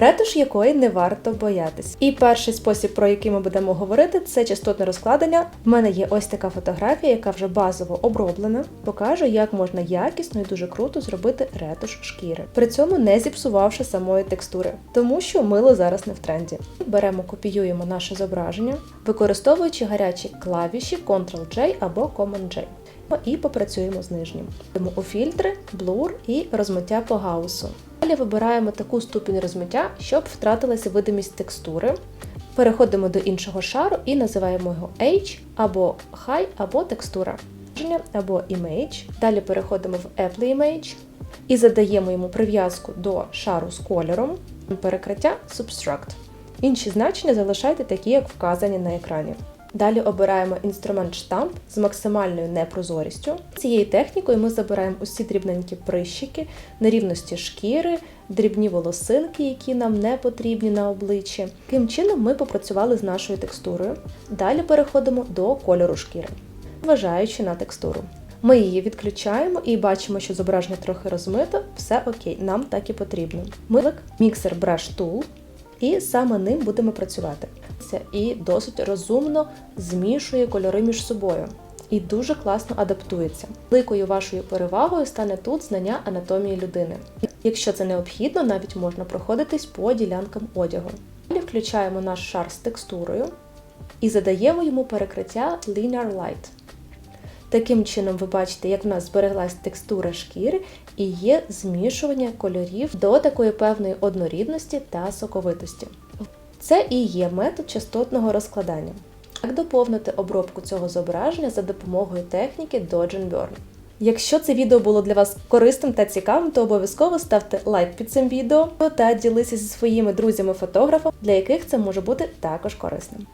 ретуш якої не варто боятись. І перший спосіб, про який ми будемо говорити, це частотне розкладення. В мене є ось така фотографія, яка вже базово оброблена. Покажу, як можна якісно і дуже круто зробити ретуш шкіри, при цьому не зіпсувавши самої текстури, тому що мило зараз не в тренді. Беремо, копіюємо наше зображення, використовуючи гарячі клавіші Ctrl-J або Command-J. І попрацюємо з нижнім. Йдемо у фільтри, блур і розмиття по гаусу. Далі вибираємо таку ступінь розмиття, щоб втратилася видимість текстури. Переходимо до іншого шару і називаємо його H або High, або текстура, або Image. Далі переходимо в Apple Image і задаємо йому прив'язку до шару з кольором, перекриття Subtract. Інші значення залишайте такі, як вказані на екрані. Далі обираємо інструмент штамп з максимальною непрозорістю. Цією технікою ми забираємо усі дрібненькі прищики, нерівності шкіри, дрібні волосинки, які нам не потрібні на обличчі. Таким чином ми попрацювали з нашою текстурою. Далі переходимо до кольору шкіри, вважаючи на текстуру. Ми її відключаємо і бачимо, що зображення трохи розмито, все окей, нам так і потрібно. Ми міксер Brush Tool, і саме ним будемо працювати. І досить розумно змішує кольори між собою. І дуже класно адаптується. Великою вашою перевагою стане тут знання анатомії людини. Якщо це необхідно, навіть можна проходитись по ділянкам одягу. Далі включаємо наш шар з текстурою і задаємо йому перекриття Linear Light. Таким чином, ви бачите, як в нас збереглась текстура шкіри і є змішування кольорів до такої певної однорідності та соковитості. Це і є метод частотного розкладання. Як доповнити обробку цього зображення за допомогою техніки Dodge Burn. Якщо це відео було для вас корисним та цікавим, то обов'язково ставте лайк під цим відео та ділися зі своїми друзями-фотографами, для яких це може бути також корисним.